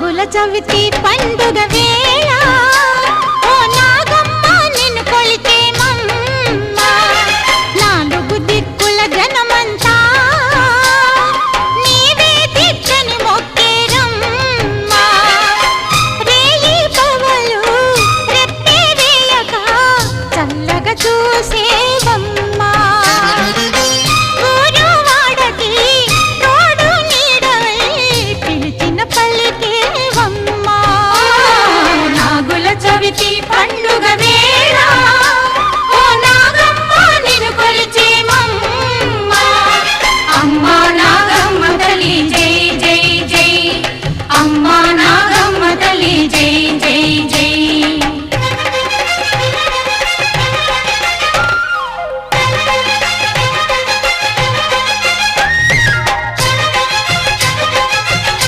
నాగుల చవితి పండుగ వేళ. ఓ నాగమ్మ నిన్ను కొలితే నాలుగు దిక్కుల జనమంతా. నీవే దిక్కని మొక్కేరమ్మ రేయి పవలు రెప్పే వేయక చల్లగా